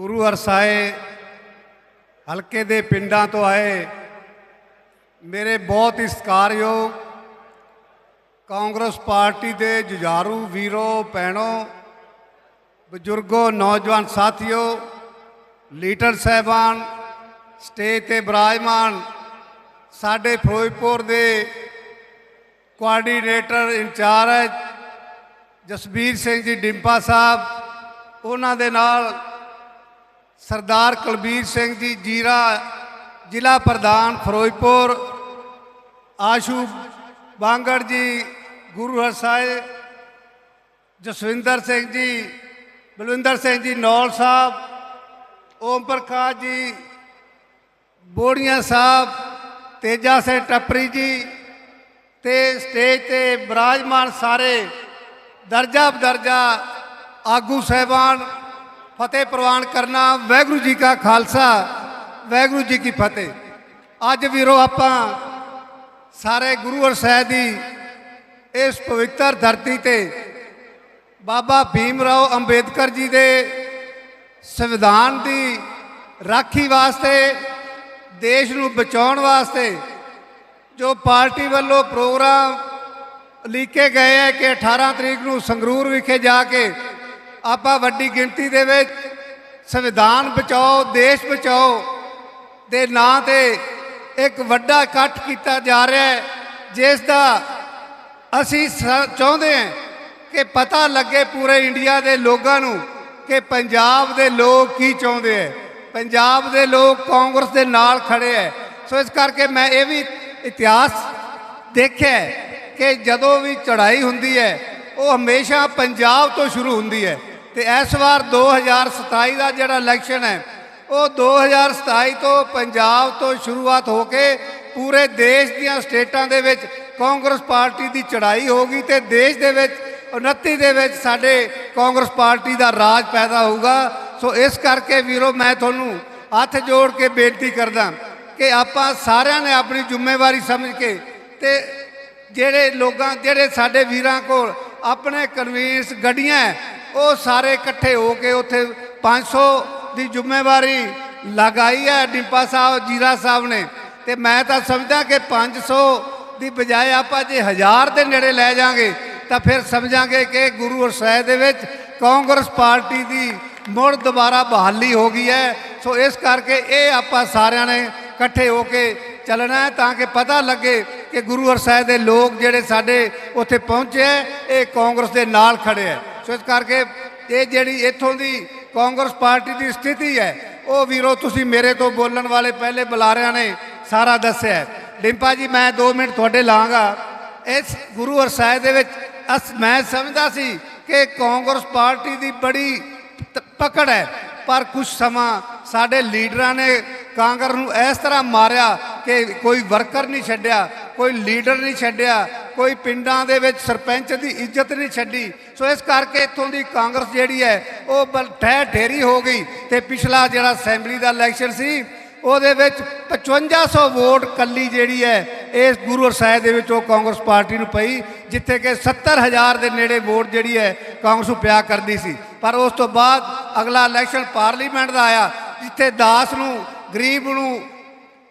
ਗੁਰੂ ਹਰਸਾਏ ਹਲਕੇ ਦੇ ਪਿੰਡਾਂ ਤੋਂ ਆਏ। ਮੇਰੇ ਬਹੁਤ ਹੀ ਸਤਿਕਾਰਯੋਗ ਕਾਂਗਰਸ ਪਾਰਟੀ ਦੇ ਜੁਝਾਰੂ ਵੀਰੋ, ਭੈਣੋ, ਬਜ਼ੁਰਗੋ, ਨੌਜਵਾਨ ਸਾਥੀਓ, ਲੀਡਰ ਸਾਹਿਬਾਨ, ਸਟੇਜ ਤੇ ਬਿਰਾਜਮਾਨ ਸਾਡੇ ਫਿਰੋਜ਼ਪੁਰ ਦੇ ਕੋਆਰਡੀਨੇਟਰ ਇੰਚਾਰਜ ਜਸਬੀਰ ਸਿੰਘ ਜੀ ਡਿੰਪਾ ਸਾਹਿਬ, ਉਹਨਾਂ ਦੇ ਨਾਲ ਸਰਦਾਰ ਕੁਲਬੀਰ ਸਿੰਘ ਜੀ ਜੀਰਾ ਜ਼ਿਲ੍ਹਾ ਪ੍ਰਧਾਨ ਫਿਰੋਜ਼ਪੁਰ, ਆਸ਼ੂ ਬਾਂਗੜ ਜੀ, ਗੁਰੂ ਹਰਸਾਏ ਜਸਵਿੰਦਰ ਸਿੰਘ ਜੀ, ਬਲਵਿੰਦਰ ਸਿੰਘ ਜੀ ਨੌਲ ਸਾਹਿਬ, ਓਮ ਪ੍ਰਕਾਸ਼ ਜੀ, ਬੋੜੀਆਂ ਸਾਹਿਬ, ਤੇਜਾ ਸਿੰਘ ਟੱਪਰੀ ਜੀ ਤੇ ਸਟੇਜ ਤੇ ਬਿਰਾਜਮਾਨ ਸਾਰੇ ਦਰਜਾ ਬਦਰਜਾ ਆਗੂ ਸਹਿਬਾਨ ਫਤਿਹ ਪ੍ਰਵਾਨ ਕਰਨਾ ਵਾਹਿਗੁਰੂ ਜੀ ਕਾ ਖਾਲਸਾ, ਵਾਹਿਗੁਰੂ ਜੀ ਕੀ ਫਤਿਹ। ਅੱਜ ਵੀਰੋ ਆਪਾਂ ਸਾਰੇ ਗੁਰੂ ਅਰ ਸਾਹਿਬ ਦੀ ਇਸ ਪਵਿੱਤਰ ਧਰਤੀ ਤੇ ਬਾਬਾ ਭੀਮ ਰਾਓ ਅੰਬੇਦਕਰ ਜੀ ਦੇ ਸੰਵਿਧਾਨ ਦੀ ਰਾਖੀ ਵਾਸਤੇ, ਦੇਸ਼ ਨੂੰ ਬਚਾਉਣ ਵਾਸਤੇ ਜੋ ਪਾਰਟੀ ਵੱਲੋਂ ਪ੍ਰੋਗਰਾਮ ਲਿਖੇ ਗਏ ਹੈ ਕਿ 18 ਤਰੀਕ ਨੂੰ ਸੰਗਰੂਰ ਵਿਖੇ ਜਾ ਕੇ ਆਪਾਂ ਵੱਡੀ ਗਿਣਤੀ ਦੇ ਵਿੱਚ ਸੰਵਿਧਾਨ ਬਚਾਓ, ਦੇਸ਼ ਬਚਾਓ ਦੇ ਨਾਂ ਤੇ ਇੱਕ ਵੱਡਾ ਇਕੱਠ ਕੀਤਾ ਜਾ ਰਿਹਾ ਹੈ, ਜਿਸ ਦਾ ਅਸੀਂ ਸ- ਚਾਹੁੰਦੇ ਹਾਂ ਕਿ ਪਤਾ ਲੱਗੇ ਪੂਰੇ ਇੰਡੀਆ ਦੇ ਲੋਕਾਂ ਨੂੰ ਕਿ ਪੰਜਾਬ ਦੇ ਲੋਕ ਕੀ ਚਾਹੁੰਦੇ ਹੈ। ਪੰਜਾਬ ਦੇ ਲੋਕ ਕਾਂਗਰਸ ਦੇ ਨਾਲ ਖੜੇ ਹੈ। ਸੋ ਇਸ ਕਰਕੇ ਮੈਂ ਇਹ ਵੀ ਇਤਿਹਾਸ ਦੇਖਿਆ ਕਿ ਜਦੋਂ ਵੀ ਚੜ੍ਹਾਈ ਹੁੰਦੀ ਹੈ, ਉਹ ਹਮੇਸ਼ਾ ਪੰਜਾਬ ਤੋਂ ਸ਼ੁਰੂ ਹੁੰਦੀ ਹੈ। ਤੇ ਇਸ ਵਾਰ 2027 ਦਾ ਜਿਹੜਾ ਇਲੈਕਸ਼ਨ ਹੈ, ਉਹ 2027 ਤੋਂ ਪੰਜਾਬ ਤੋਂ ਸ਼ੁਰੂਆਤ ਹੋ ਕੇ ਪੂਰੇ ਦੇਸ਼ ਦੀਆਂ ਸਟੇਟਾਂ ਦੇ ਵਿੱਚ ਕਾਂਗਰਸ ਪਾਰਟੀ ਦੀ ਚੜ੍ਹਾਈ ਹੋਗੀ ਤੇ ਦੇਸ਼ ਦੇ ਵਿੱਚ 29 ਦੇ ਵਿੱਚ ਸਾਡੇ ਕਾਂਗਰਸ ਪਾਰਟੀ ਦਾ ਰਾਜ ਪੈਦਾ ਹੋਊਗਾ। ਸੋ ਇਸ ਕਰਕੇ ਵੀਰੋ, ਮੈਂ ਤੁਹਾਨੂੰ ਹੱਥ ਜੋੜ ਕੇ ਬੇਨਤੀ ਕਰਦਾ ਕਿ ਆਪਾਂ ਸਾਰਿਆਂ ਨੇ ਆਪਣੀ ਜ਼ਿੰਮੇਵਾਰੀ ਸਮਝ ਕੇ ਤੇ ਜਿਹੜੇ ਲੋਕਾਂ, ਜਿਹੜੇ ਸਾਡੇ ਵੀਰਾਂ ਕੋਲ ਆਪਣੇ ਕਨਵੀਨਸ ਗੱਡੀਆਂ ਉਹ ਸਾਰੇ ਇਕੱਠੇ ਹੋ ਕੇ ਉੱਥੇ 500 ਦੀ ਜ਼ਿੰਮੇਵਾਰੀ ਲਗਾਈ ਹੈ, ਡਿੰਪਾ ਸਾਹਿਬ, ਜੀਰਾ ਸਾਹਿਬ ਨੇ। ਤੇ ਮੈਂ ਤਾਂ ਸਮਝਦਾ ਕਿ 500 ਦੀ ਬਜਾਏ ਆਪਾਂ ਜੇ 1000 ਦੇ ਨੇੜੇ ਲੈ ਜਾਾਂਗੇ, ਤਾਂ ਫਿਰ ਸਮਝਾਂਗੇ ਕਿ ਗੁਰੂ ਅਰ ਸਾਹਿਬ ਦੇ ਵਿੱਚ ਕਾਂਗਰਸ ਪਾਰਟੀ ਦੀ ਮੁੜ ਦੁਬਾਰਾ ਬਹਾਲੀ ਹੋ ਗਈ ਹੈ। ਸੋ ਇਸ ਕਰਕੇ ਇਹ ਆਪਾਂ ਸਾਰਿਆਂ ਨੇ ਇਕੱਠੇ ਹੋ ਕੇ ਚੱਲਣਾ ਹੈ ਤਾਂ ਕਿ ਪਤਾ ਲੱਗੇ ਕਿ ਗੁਰੂ ਅਰ ਸਾਹਿਬ ਦੇ ਲੋਕ ਜਿਹੜੇ ਸਾਡੇ ਉੱਥੇ ਪਹੁੰਚੇ ਹੈ, ਇਹ ਕਾਂਗਰਸ ਦੇ ਨਾਲ ਖੜੇ ਹੈ। ਸੋ ਇਸ ਕਰਕੇ ਇਹ ਜਿਹੜੀ ਇੱਥੋਂ ਦੀ ਕਾਂਗਰਸ ਪਾਰਟੀ ਦੀ ਸਥਿਤੀ ਹੈ, ਉਹ ਵੀਰੋ ਤੁਸੀਂ ਮੇਰੇ ਤੋਂ ਬੋਲਣ ਵਾਲੇ ਪਹਿਲੇ ਬੁਲਾਰਿਆਂ ਨੇ ਸਾਰਾ ਦੱਸਿਆ ਡਿੰਪਾ ਜੀ, ਮੈਂ 2 ਮਿੰਟ ਤੁਹਾਡੇ ਲਾਂਗਾ। ਇਸ ਗੁਰੂ ਅਰ ਸਾਹਿਬ ਦੇ ਵਿੱਚ ਅਸ, ਮੈਂ ਸਮਝਦਾ ਸੀ ਕਿ ਕਾਂਗਰਸ ਪਾਰਟੀ ਦੀ ਬੜੀ ਪਕੜ ਹੈ, ਪਰ ਕੁਝ ਸਮਾਂ ਸਾਡੇ ਲੀਡਰਾਂ ਨੇ ਕਾਂਗਰਸ ਨੂੰ ਇਸ ਤਰ੍ਹਾਂ ਮਾਰਿਆ ਕਿ ਕੋਈ ਵਰਕਰ ਨਹੀਂ ਛੱਡਿਆ, ਕੋਈ ਲੀਡਰ ਨਹੀਂ ਛੱਡਿਆ। ਕੋਈ ਪਿੰਡਾਂ ਦੇ ਵਿੱਚ ਸਰਪੰਚ ਦੀ ਇੱਜ਼ਤ ਨਹੀਂ ਛੱਡੀ। ਸੋ ਇਸ ਕਰਕੇ ਇੱਥੋਂ ਦੀ ਕਾਂਗਰਸ ਜਿਹੜੀ ਹੈ, ਉਹ ਬਲ ਠਹਿ ਢੇਰੀ ਹੋ ਗਈ ਤੇ ਪਿਛਲਾ ਜਿਹੜਾ ਅਸੈਂਬਲੀ ਦਾ ਇਲੈਕਸ਼ਨ ਸੀ, ਉਹਦੇ ਵਿੱਚ 5500 ਵੋਟ ਕੱਲੀ ਜਿਹੜੀ ਹੈ, ਇਸ ਗੁਰੂ ਸਾਹਿਬ ਦੇ ਵਿੱਚ ਉਹ ਕਾਂਗਰਸ ਪਾਰਟੀ ਨੂੰ ਪਈ, ਜਿੱਥੇ ਕਿ 70000 ਦੇ ਨੇੜੇ ਵੋਟ ਜਿਹੜੀ ਹੈ, ਕਾਂਗਰਸ ਨੂੰ ਪਿਆ ਕਰਦੀ ਸੀ। ਪਰ ਉਸ ਤੋਂ ਬਾਅਦ ਅਗਲਾ ਇਲੈਕਸ਼ਨ ਪਾਰਲੀਮੈਂਟ ਦਾ ਆਇਆ, ਜਿੱਥੇ ਦਾਸ ਨੂੰ, ਗਰੀਬ ਨੂੰ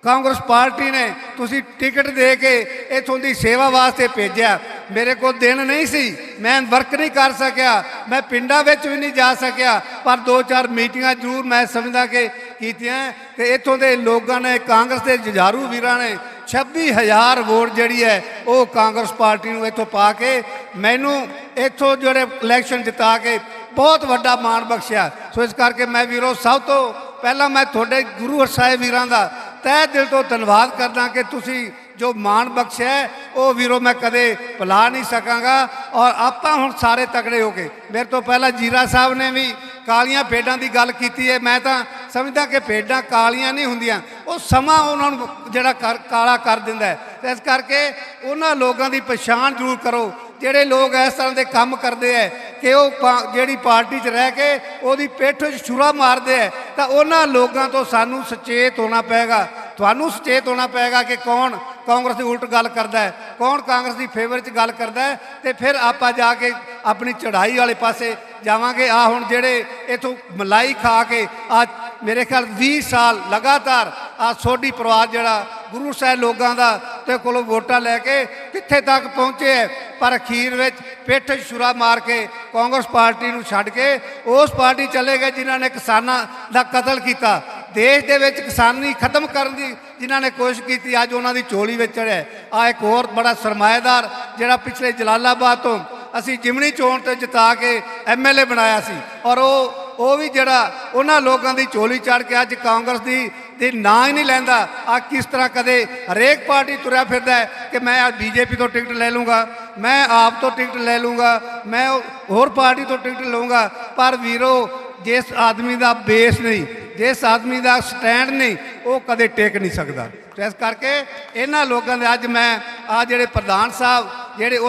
ਕਾਂਗਰਸ ਪਾਰਟੀ ਨੇ ਤੁਸੀਂ ਟਿਕਟ ਦੇ ਕੇ ਇਥੋਂ ਦੀ ਸੇਵਾ ਵਾਸਤੇ ਭੇਜਿਆ। ਮੇਰੇ ਕੋਲ ਦਿਨ ਨਹੀਂ ਸੀ। ਮੈਂ ਵਰਕ ਨਹੀਂ ਕਰ ਸਕਿਆ। ਮੈਂ ਪਿੰਡਾਂ ਵਿੱਚ ਵੀ ਨਹੀਂ ਜਾ ਸਕਿਆ। ਪਰ ਦੋ ਚਾਰ ਮੀਟਿੰਗਾਂ ਜ਼ਰੂਰ ਮੈਂ ਸਮਝਦਾ ਕਿ ਕੀਤੀਆਂ। ਤੇ ਇਥੋਂ ਦੇ ਲੋਕਾਂ ਨੇ, ਕਾਂਗਰਸ ਦੇ ਜੁਝਾਰੂ ਵੀਰਾਂ ਨੇ 26000 ਵੋਟ ਜਿਹੜੀ ਹੈ, ਉਹ ਕਾਂਗਰਸ ਪਾਰਟੀ ਨੂੰ ਇੱਥੋਂ ਪਾ ਕੇ ਮੈਨੂੰ ਇੱਥੋਂ ਜਿਹੜੇ ਇਲੈਕਸ਼ਨ ਜਿਤਾ ਕੇ ਬਹੁਤ ਵੱਡਾ ਮਾਣ ਬਖਸ਼ਿਆ। ਸੋ ਇਸ ਕਰਕੇ ਮੈਂ ਵੀਰੋ, ਸਭ ਤੋਂ ਪਹਿਲਾਂ ਮੈਂ ਤੁਹਾਡੇ ਗੁਰੂ ਸਾਹਿਬ ਵੀਰਾਂ ਦਾ ਤਹਿ ਦਿਲ ਤੋਂ ਧੰਨਵਾਦ ਕਰਦਾ ਕਿ ਤੁਸੀਂ ਜੋ ਮਾਣ ਬਖਸ਼ਿਆ ਹੈ, ਉਹ ਵੀਰੋ ਮੈਂ ਕਦੇ ਭੁਲਾ ਨਹੀਂ ਸਕਾਂਗਾ ਔਰ ਆਪਾਂ ਹੁਣ ਸਾਰੇ ਤਕੜੇ ਹੋ ਗਏ ਮੇਰੇ ਤੋਂ ਪਹਿਲਾਂ ਜੀਰਾ ਸਾਹਿਬ ਨੇ ਵੀ ਕਾਲੀਆਂ ਭੇਡਾਂ ਦੀ ਗੱਲ ਕੀਤੀ ਹੈ ਮੈਂ ਤਾਂ ਸਮਝਦਾ ਕਿ ਭੇਡਾਂ ਕਾਲੀਆਂ ਨਹੀਂ ਹੁੰਦੀਆਂ ਉਹ ਸਮਾਂ ਉਹਨਾਂ ਨੂੰ ਜਿਹੜਾ ਕਰ- ਕਾਲਾ ਕਰ ਦਿੰਦਾ ਤੇ ਇਸ ਕਰਕੇ ਉਹਨਾਂ ਲੋਕਾਂ ਦੀ ਪਛਾਣ ਜ਼ਰੂਰ ਕਰੋ ਜਿਹੜੇ ਲੋਕ ਇਸ ਤਰ੍ਹਾਂ ਦੇ ਕੰਮ ਕਰਦੇ ਐ ਕਿ ਉਹ ਪਾ- ਜਿਹੜੀ ਪਾਰਟੀ 'ਚ ਰਹਿ ਕੇ ਉਹਦੀ ਪਿੱਠ 'ਚ ਛੁਰਾ ਮਾਰਦੇ ਐ ਤਾਂ ਉਹਨਾਂ ਲੋਕਾਂ ਤੋਂ ਸਾਨੂੰ ਸੁਚੇਤ ਹੋਣਾ ਪਏਗਾ। ਤੁਹਾਨੂੰ ਸੁਚੇਤ ਹੋਣਾ ਪਏਗਾ ਕਿ ਕੌਣ ਕਾਂਗਰਸ ਦੀ ਉਲਟ ਗੱਲ ਕਰਦਾ ਹੈ, ਕੌਣ ਕਾਂਗਰਸ ਦੀ ਫੇਵਰ 'ਚ ਗੱਲ ਕਰਦਾ ਹੈ ਤੇ ਫਿਰ ਆਪਾਂ ਜਾ ਕੇ ਆਪਣੀ ਚੜ੍ਹਾਈ ਵਾਲੇ ਪਾਸੇ ਜਾਵਾਂਗੇ। ਆ ਹੁਣ ਜਿਹੜੇ ਇਥੋਂ ਮਲਾਈ ਖਾ ਕੇ ਆ ਮੇਰੇ ਖਿਆਲ 20 ਸਾਲ ਲਗਾਤਾਰ ਆ ਸੋਢੀ ਪਰਿਵਾਰ ਜਿਹੜਾ ਗੁਰੂ ਸਾਹਿਬ ਲੋਕਾਂ ਦਾ ਤੇ ਕੋਲੋਂ ਵੋਟਾਂ ਲੈ ਕੇ ਕਿੱਥੇ ਤੱਕ ਪਹੁੰਚੇ ਹੈ? ਪਰ ਅਖੀਰ ਵਿੱਚ ਪਿੱਠ ਛੁਰਾ ਮਾਰ ਕੇ ਕਾਂਗਰਸ ਪਾਰਟੀ ਨੂੰ ਛੱਡ ਕੇ ਉਸ ਪਾਰਟੀ ਚਲੇ ਗਏ ਜਿਨ੍ਹਾਂ ਨੇ ਕਿਸਾਨਾਂ ਦਾ ਕਤਲ ਕੀਤਾ। ਦੇਸ਼ ਦੇ ਵਿੱਚ ਕਿਸਾਨੀ ਖਤਮ ਕਰਨ ਦੀ ਜਿਨ੍ਹਾਂ ਨੇ ਕੋਸ਼ਿਸ਼ ਕੀਤੀ, ਅੱਜ ਉਹਨਾਂ ਦੀ ਝੋਲੀ ਵਿੱਚ ਚੜਿਆ ਆ ਇੱਕ ਹੋਰ ਬੜਾ ਸਰਮਾਏਦਾਰ ਜਿਹੜਾ ਪਿਛਲੇ ਜਲਾਲਾਬਾਦ ਤੋਂ ਅਸੀਂ ਜਿਮਣੀ ਚੋਣ ਤੇ ਜਿਤਾ ਕੇ ਐਮਐਲਏ ਬਣਾਇਆ ਸੀ ਔਰ ਉਹ ਉਹ ਵੀ ਜਿਹੜਾ ਉਹਨਾਂ ਲੋਕਾਂ ਦੀ ਝੋਲੀ ਚੜ ਕੇ ਅੱਜ ਕਾਂਗਰਸ ਦੀ ਦੇ ਨਾਂ ਹੀ ਨਹੀਂ ਲੈਂਦਾ ਆ ਕਿਸ ਤਰ੍ਹਾਂ ਕਦੇ ਹਰੇਕ ਪਾਰਟੀ ਤੁਰਿਆ ਫਿਰਦਾ ਕਿ ਮੈਂ ਆ ਬੀਜੇਪੀ ਤੋਂ ਟਿਕਟ ਲੈ ਲੂੰਗਾ ਮੈਂ ਆਪ ਤੋਂ ਟਿਕਟ ਲੈ ਲੂੰਗਾ ਮੈਂ ਹੋਰ ਪਾਰਟੀ ਤੋਂ ਟਿਕਟ ਲਊਂਗਾ, ਪਰ ਵੀਰੋ, ਜਿਸ ਆਦਮੀ ਦਾ ਬੇਸ ਨਹੀਂ, ਜਿਸ ਆਦਮੀ ਦਾ ਸਟੈਂਡ ਨਹੀਂ, ਉਹ ਕਦੇ ਟਿਕ ਨਹੀਂ ਸਕਦਾ। ਇਸ ਕਰਕੇ ਇਹਨਾਂ ਲੋਕਾਂ ਦੇ ਅੱਜ ਮੈਂ ਆ ਜਿਹੜੇ ਪ੍ਰਧਾਨ ਸਾਹਿਬ, ਜਿਹੜੇ ਉਹ